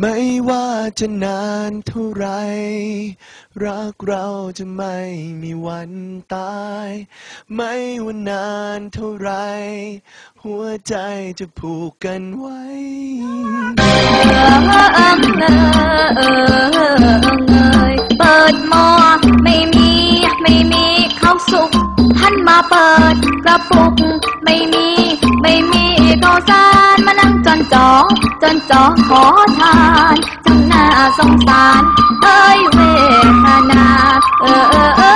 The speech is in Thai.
ไม่ว่าจะนานเท่าไร รักเราจะไม่มีวันตาย ไม่ว่านานเท่าไร หัวใจจะผูกกันไว้เออเอิงเอเออเออเอยเปิดหม้อไม่มีไม่มีข้าวสุกหันมาเปิดกระปุก ไม่มี ไม่มีข้าวสารมานั่งจอนจอ ขอทานจังน่าสงสาร เอ้ยเวทนา เออเออ